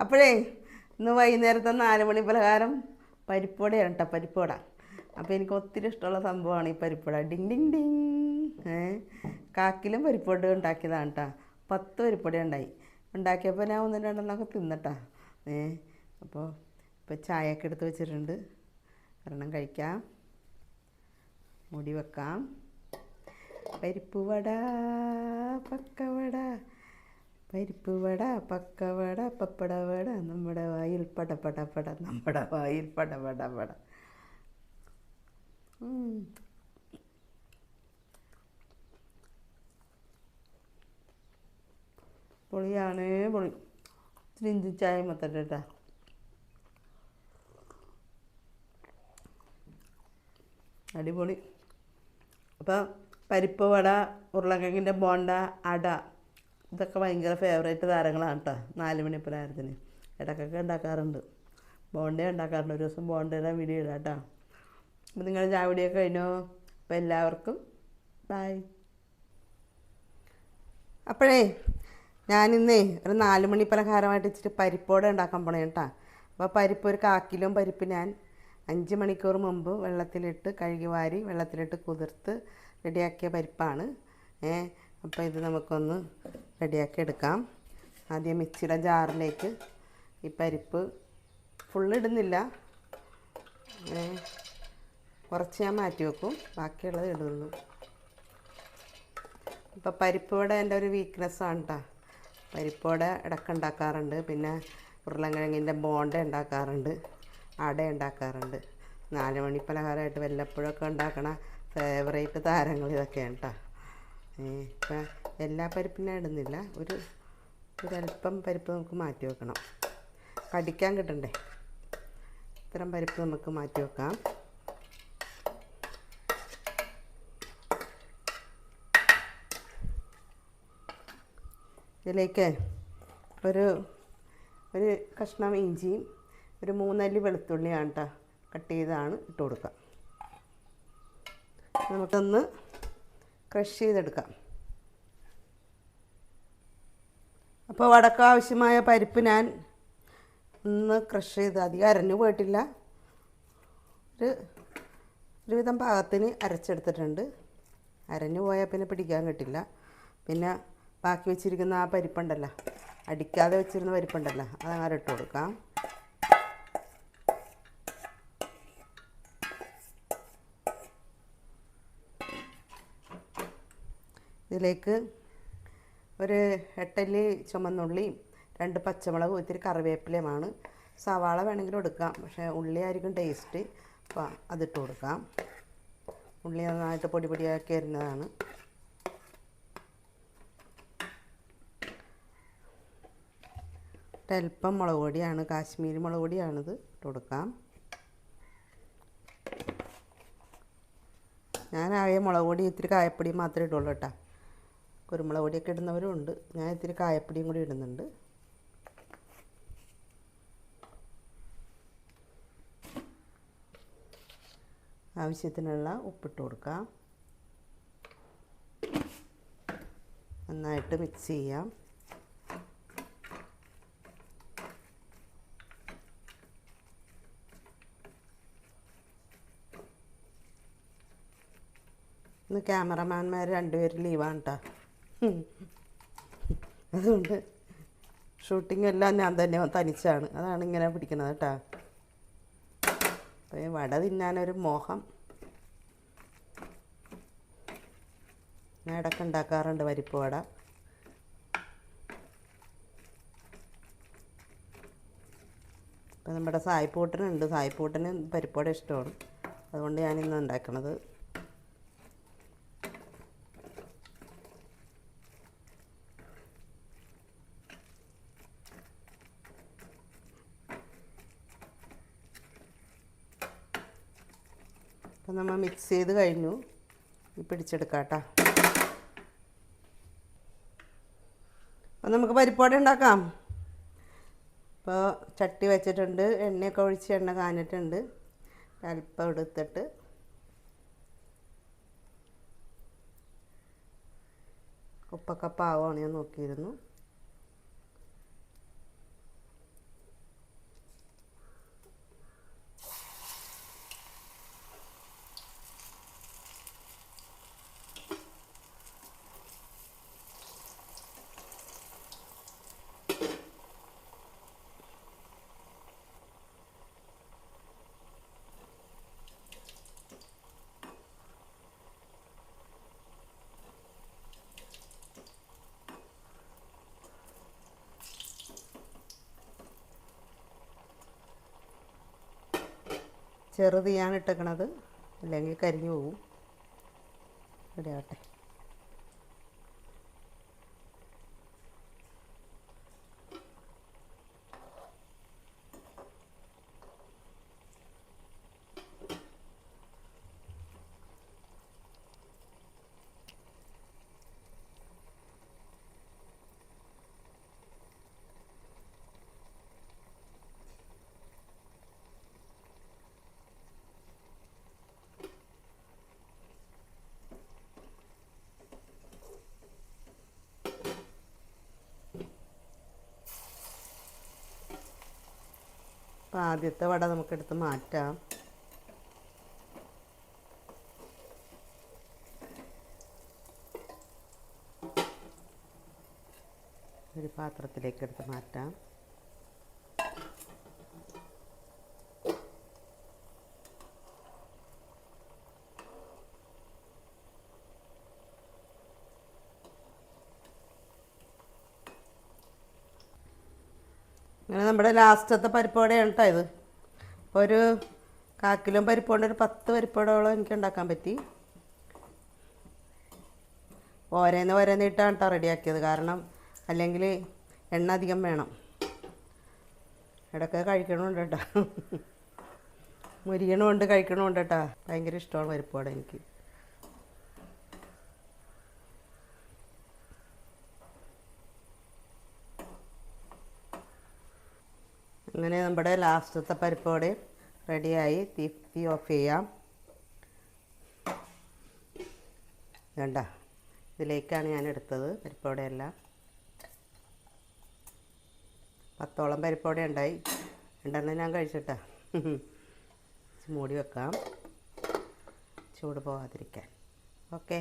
അപ്പോഴേ ഇന്ന് വൈകുന്നേരത്തെ നാല് മണി പലഹാരം പരിപ്പുവടയാണ് കേട്ടോ പരിപ്പുവട. അപ്പോൾ എനിക്ക് ഒത്തിരി ഇഷ്ടമുള്ള സംഭവമാണ് ഈ പരിപ്പുവട. Ding Ding Ding. ഏ? കാക്കിലും പരിപ്പുവട ഉണ്ടാക്കിയതാണ് കേട്ടോ. പത്ത് പരിപ്പുവട ഉണ്ടായി. ഉണ്ടാക്കിയപ്പോൾ ഞാൻ ഒന്നും രണ്ടെണ്ണമൊക്കെ തിന്നട്ടാ. ഏ? അപ്പോൾ ഇപ്പോൾ ചായയൊക്കെ എടുത്ത് വെച്ചിട്ടുണ്ട്. ഒരെണ്ണം കഴിക്കാം. മുടി വെക്കാം. പരിപ്പ് വട പക്കവട. പരിപ്പ് വട പക്കവട പപ്പട വട നമ്മുടെ വായിൽ പട നമ്മുടെ വായിൽ പട. പൊളിയാണ് പൊളി. ഇച്ചിരി ഇഞ്ചി ചായ മത്തട്ടെ അടിപൊളി. അപ്പം പരിപ്പ് വട ഉരുളക്കിഴങ്ങിന്റെ ബോണ്ട അട. ഇതൊക്കെ ഭയങ്കര ഫേവറേറ്റ് താരങ്ങളാണ് കേട്ടോ നാല് മണി പലഹാരത്തിന് ഇടയ്ക്കൊക്കെ ഉണ്ടാക്കാറുണ്ട്. ബോണ്ട ഉണ്ടാക്കാറുണ്ട്. ഒരു ദിവസം ബോണ്ടയുടെ വീഡിയോ ഇടാം കേട്ടോ അപ്പോൾ നിങ്ങൾ ചാവടിയൊക്കെ കഴിഞ്ഞോ? അപ്പോൾ എല്ലാവർക്കും ബായ് അപ്പോഴേ ഞാനിന്നേ ഒരു നാല് മണി പലഹാരമായിട്ട് ഇച്ചിരി പരിപ്പോടെ ഉണ്ടാക്കാൻ പോണേ കേട്ടോ അപ്പോൾ പരിപ്പ് ഒരു കാക്കിലും പരിപ്പ് ഞാൻ അഞ്ച് മണിക്കൂർ മുമ്പ് വെള്ളത്തിലിട്ട് കഴുകി വാരി വെള്ളത്തിലിട്ട് കുതിർത്ത് റെഡിയാക്കിയ പരിപ്പാണ്. ഏ അപ്പോൾ ഇത് നമുക്കൊന്ന് റെഡിയാക്കി എടുക്കാം. ആദ്യം മിക്സിയുടെ ജാറിലേക്ക് ഈ പരിപ്പ് ഫുള്ളിടുന്നില്ല കുറച്ച് ഞാൻ മാറ്റി വെക്കും. ബാക്കിയുള്ളത് ഇടുള്ളൂ ഇപ്പോൾ പരിപ്പ് വട എന്റെ ഒരു വീക്ക്നെസ്സാണ് കേട്ടോ പരിപ്പ് വട ഇടയ്ക്ക് ഉണ്ടാക്കാറുണ്ട്. പിന്നെ ഉരുളൻകിഴങ്ങിന്റെ ബോണ്ട ഉണ്ടാക്കാറുണ്ട്. അട ഉണ്ടാക്കാറുണ്ട്. നാലുമണി പലഹാരമായിട്ട് വല്ലപ്പോഴൊക്കെ ഉണ്ടാക്കണ ഫേവറേറ്റ് താരങ്ങൾ ഇതൊക്കെയാണ് കേട്ടോ ഇപ്പം എല്ലാ പരിപ്പിനും ഇടുന്നില്ല. ഒരു ഒരല്പം പരിപ്പ് നമുക്ക് മാറ്റി വെക്കണം. കടിക്കാൻ കിട്ടണ്ടേ? ഇത്തരം പരിപ്പ് നമുക്ക് മാറ്റി വെക്കാം. ഇതിലേക്ക് ഒരു ഒരു കഷ്ണം ഇഞ്ചിയും ഒരു മൂന്നല്ലി വെളുത്തുള്ളിയാണ് കേട്ടോ കട്ട് ചെയ്താണ് ഇട്ട് കൊടുക്കുക. നമുക്കൊന്ന് ക്രഷ് ചെയ്തെടുക്കാം. അപ്പോൾ വടക്ക ആവശ്യമായ പരിപ്പ് ഞാൻ ഒന്ന് ക്രഷ് ചെയ്ത് അധികം അരഞ്ഞു പോയിട്ടില്ല. ഒരു ഒരുവിധം പാകത്തിന് അരച്ചെടുത്തിട്ടുണ്ട്. അരഞ്ഞു പോയാൽ പിന്നെ പിടിക്കാൻ കിട്ടില്ല. പിന്നെ ബാക്കി വെച്ചിരിക്കുന്ന ആ പരിപ്പുണ്ടല്ലോ അടിക്കാതെ വെച്ചിരുന്ന പരിപ്പുണ്ടല്ലോ അതങ്ങനെ ഇട്ട് കൊടുക്കാം. ഇതിലേക്ക് ഒരു എട്ടല്ലി ചുമന്നുള്ളിയും രണ്ട് പച്ചമുളകും ഇത്തിരി കറിവേപ്പിലയുമാണ്. സവാള വേണമെങ്കിലും എടുക്കാം പക്ഷേ ഉള്ളി ആയിരിക്കും ടേസ്റ്റ്. അപ്പോൾ അതിട്ട് കൊടുക്കാം. ഉള്ളി നന്നായിട്ട് പൊടി പൊടിയാക്കി വരുന്നതാണ്. ഒരൽപ്പം മുളക് പൊടിയാണ് കാശ്മീരി മുളക് പൊടിയാണിത്. ഇട്ട് കൊടുക്കാം. ഞാൻ ആയ മുളക് പൊടി ഇത്തിരി കായപ്പൊടി മാത്രമേ ഇട്ടുള്ളൂ കേട്ടോ. കുരുമുളക് പൊടിയൊക്കെ ഇടുന്നവരും ഉണ്ട്. ഞാൻ ഇത്തിരി കായപ്പൊടിയും കൂടി ഇടുന്നുണ്ട്. ആവശ്യത്തിനുള്ള ഉപ്പിട്ട് കൊടുക്കാം. നന്നായിട്ട് മിക്സ് ചെയ്യാം. ഇന്ന് ക്യാമറമാൻമാർ രണ്ടുപേരും ലീവാണ് കേട്ടോ അതുകൊണ്ട് ഷൂട്ടിംഗ് എല്ലാം ഞാൻ തന്നെ തനിച്ചാണ്. അതാണ് ഇങ്ങനെ പിടിക്കുന്നത് കേട്ടോ. അപ്പോൾ ഈ വട തിന്നാനൊരു മോഹം. ഞാൻ ഇടയ്ക്ക് ഉണ്ടാക്കാറുണ്ട് പരിപ്പ് വട. ഇപ്പം നമ്മുടെ സായിപ്പൂട്ടനുണ്ട്. സായിപ്പൂട്ടന് പരിപ്പ് വട ഇഷ്ടമാണ്. അതുകൊണ്ട് ഞാൻ ഞാനിന്ന് ഉണ്ടാക്കണത് അപ്പം നമ്മൾ മിക്സ് ചെയ്ത് കഴിഞ്ഞു. പിടിച്ചെടുക്കാം കേട്ടോ. അപ്പം നമുക്ക് പരിപ്പോട ഉണ്ടാക്കാം. ഇപ്പോൾ ചട്ടി വെച്ചിട്ടുണ്ട് എണ്ണയൊക്കെ ഒഴിച്ച് എണ്ണ കാഞ്ഞിട്ടുണ്ട്. അല്പം എടുത്തിട്ട്. ഉപ്പൊക്കെ പാവമാണ് ഞാൻ നോക്കിയിരുന്നു. ചെറുതീയാണ് ഇട്ടേക്കണത്. അല്ലെങ്കിൽ കരിഞ്ഞു പോകും ഇവിടെ ആവട്ടെ. അപ്പോൾ ആദ്യത്തെ വട നമുക്കെടുത്ത് മാറ്റാം. ഒരു പാത്രത്തിലേക്ക് എടുത്ത് മാറ്റാം. അങ്ങനെ നമ്മുടെ ലാസ്റ്റത്തെ പരിപ്പോടെയാണ് കേട്ടോ ഇത്. അപ്പോൾ ഒരു കാക്കിലും പരിപ്പോണ്ട് ഒരു പത്ത് പരിപ്പോടോളം എനിക്ക് ഉണ്ടാക്കാൻ പറ്റി. ഓരോന്ന് ഓരോന്ന് ഇട്ടാണ് കേട്ടോ റെഡിയാക്കിയത്. കാരണം അല്ലെങ്കിൽ എണ്ണ അധികം വേണം. ഇടയ്ക്ക് കഴിക്കണമുണ്ട് കേട്ടോ മുരിയണമുണ്ട് കഴിക്കണമുണ്ട് കേട്ടോ ഭയങ്കര ഇഷ്ടമാണ് പരിപ്പോടെ എനിക്ക്. അങ്ങനെ നമ്മുടെ ലാസ്റ്റത്തെ പരിപ്പോടെ റെഡിയായി. തീ ഓഫ് ചെയ്യാം. വേണ്ട ഇതിലേക്കാണ് ഞാൻ എടുത്തത് പരിപ്പോടെയെല്ലാം. പത്തോളം പരിപ്പോടെ ഉണ്ടായി. രണ്ടെണ്ണം ഞാൻ കഴിച്ചിട്ടാ. മൂടി വെക്കാം. ചൂട് പോകാതിരിക്കാൻ ഓക്കെ.